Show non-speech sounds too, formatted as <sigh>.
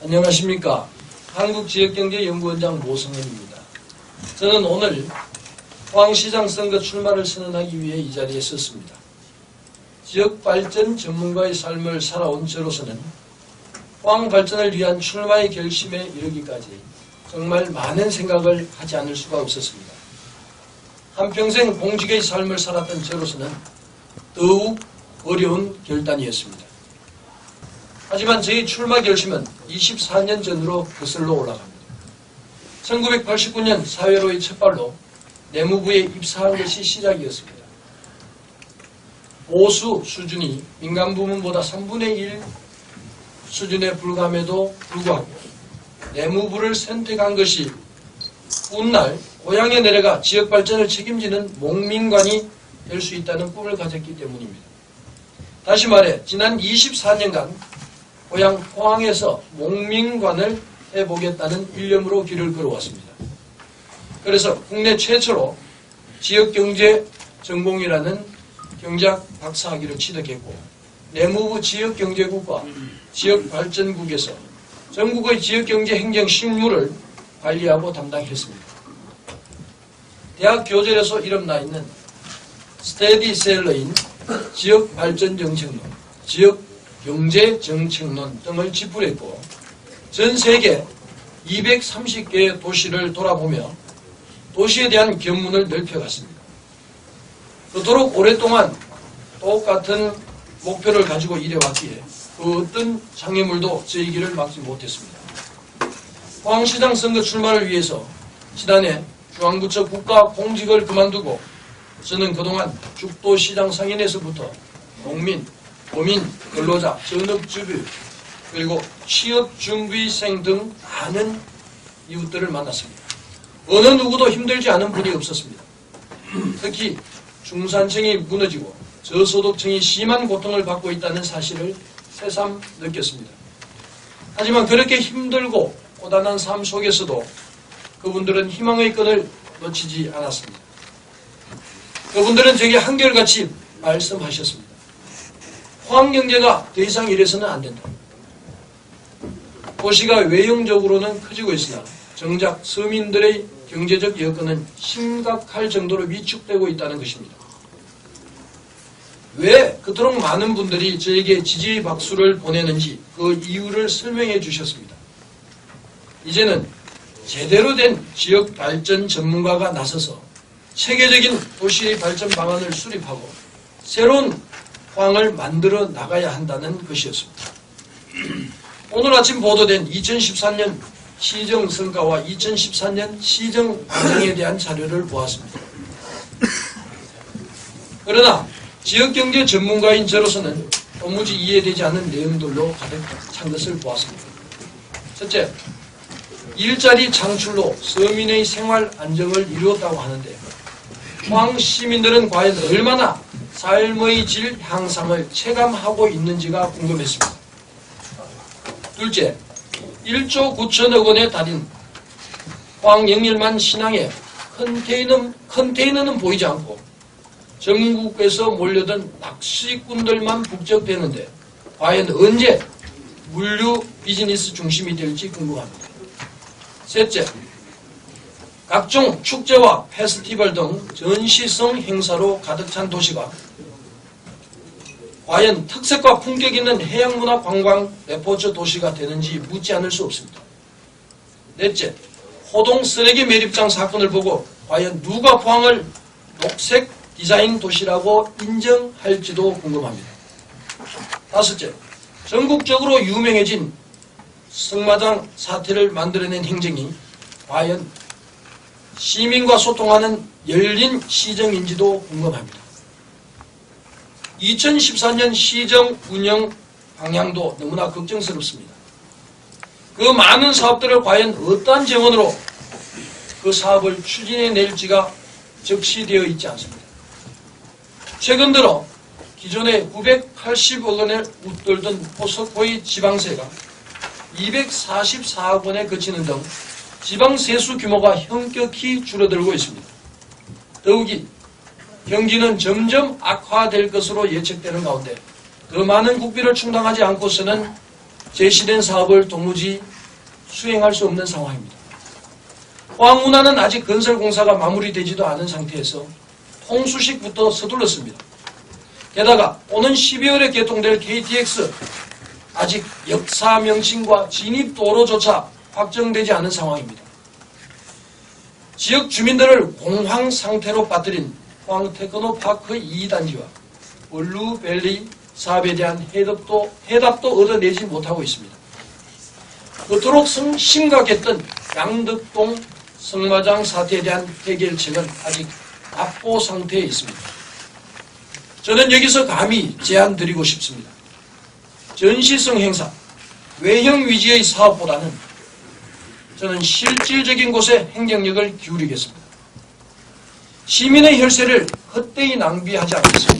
안녕하십니까. 한국지역경제연구원장 모성현입니다. 저는 오늘 포항시장 선거 출마를 선언하기 위해 이 자리에 섰습니다. 지역발전 전문가의 삶을 살아온 저로서는 포항 발전을 위한 출마의 결심에 이르기까지 정말 많은 생각을 하지 않을 수가 없었습니다. 한평생 공직의 삶을 살았던 저로서는 더욱 어려운 결단이었습니다. 하지만 저희 출마 결심은 24년 전으로 거슬러 올라갑니다. 1989년 사회로의 첫 발로 내무부에 입사한 것이 시작이었습니다. 보수 수준이 민간 부문보다 3분의 1 수준에 불과함에도 불구하고 내무부를 선택한 것이 훗날 고향에 내려가 지역 발전을 책임지는 목민관이 될 수 있다는 꿈을 가졌기 때문입니다. 다시 말해 지난 24년간 고향 포항에서 목민관을 해보겠다는 일념으로 길을 걸어왔습니다. 그래서 국내 최초로 지역경제 전공이라는 경작 박사학위를 취득했고 내무부 지역경제국과 지역발전국에서 전국의 지역경제 행정 실무를 관리하고 담당했습니다. 대학 교재에서 이름 나 있는 스테디셀러인 지역발전정책론, 지역 경제 정책론 등을 집필했고 전 세계 230개의 도시를 돌아보며 도시에 대한 견문을 넓혀갔습니다. 그토록 오랫동안 똑같은 목표를 가지고 일해왔기에 그 어떤 장애물도 저희 길을 막지 못했습니다. 포항시장 선거 출마를 위해서 지난해 중앙부처 국가 공직을 그만두고 저는 그동안 죽도시장 상인에서부터 농민, 도민, 근로자, 전업주부 그리고 취업준비생 등 많은 이웃들을 만났습니다. 어느 누구도 힘들지 않은 분이 없었습니다. <clears throat> 특히 중산층이 무너지고 저소득층이 심한 고통을 받고 있다는 사실을 새삼 느꼈습니다. 하지만 그렇게 힘들고 고단한 삶 속에서도 그분들은 희망의 끈을 놓치지 않았습니다. 그분들은 제게 한결같이 말씀하셨습니다. 포항경제가 더 이상 이래서는 안 된다. 도시가 외형적으로는 커지고 있으나 정작 서민들의 경제적 여건은 심각할 정도로 위축되고 있다는 것입니다. 왜 그토록 많은 분들이 저에게 지지의 박수를 보내는지 그 이유를 설명해 주셨습니다. 이제는 제대로 된 지역 발전 전문가가 나서서 체계적인 도시의 발전 방안을 수립하고 새로운 포항을 만들어 나가야 한다는 것이었습니다. <clears throat> 오늘 아침 보도된 2013년 시정 성과와 2014년 시정 과정에 대한 자료를 보았습니다. 그러나 지역경제 전문가인 저로서는 도무지 이해되지 않는 내용들로 가득 찬 것을 보았습니다. 첫째, 일자리 창출로 서민의 생활 안정을 이루었다고 하는데 포항 시민들은 과연 얼마나 삶의 질 향상을 체감하고 있는지가 궁금했습니다. 둘째, 1조 9천억 원에 달인 포항 영일만 신항에 컨테이너, 컨테이너는 보이지 않고 전국에서 몰려든 낚시꾼들만 북적대는데 과연 언제 물류 비즈니스 중심이 될지 궁금합니다. 셋째, 각종 축제와 페스티벌 등 전시성 행사로 가득 찬 도시가 과연 특색과 품격 있는 해양문화 관광 레포츠 도시가 되는지 묻지 않을 수 없습니다. 넷째, 호동 쓰레기 매립장 사건을 보고 과연 누가 포항을 녹색 디자인 도시라고 인정할지도 궁금합니다. 다섯째, 전국적으로 유명해진 승마장 사태를 만들어낸 행정이 과연 시민과 소통하는 열린 시정인지도 궁금합니다. 2014년 시정 운영 방향도 너무나 걱정스럽습니다. 그 많은 사업들을 과연 어떠한 재원으로 그 사업을 추진해 낼지가 적시되어 있지 않습니다. 최근 들어 기존에 980억 원을 웃돌던 포스코의 지방세가 244억 원에 그치는 등 지방 세수 규모가 현격히 줄어들고 있습니다. 더욱이 경기는 점점 악화될 것으로 예측되는 가운데 더 많은 국비를 충당하지 않고서는 제시된 사업을 도무지 수행할 수 없는 상황입니다. 포항운하는 아직 건설 공사가 마무리되지도 않은 상태에서 홍수식부터 서둘렀습니다. 게다가 오는 12월에 개통될 KTX 아직 역사 명칭과 진입 도로조차 확정되지 않은 상황입니다. 지역 주민들을 공황 상태로 빠뜨린 포항 테크노 파크 2단지와 원루밸리 사업에 대한 해답도, 해답도 얻어내지 못하고 있습니다. 그토록 심- 심각했던 양덕동 성마장 사태에 대한 해결책은 아직 압보 상태에 있습니다. 저는 여기서 감히 제안 드리고 싶습니다. 전시성 행사, 외형 위주의 사업보다는 저는 실질적인 곳에 행정력을 기울이겠습니다. 시민의 혈세를 헛되이 낭비하지 않겠습니다.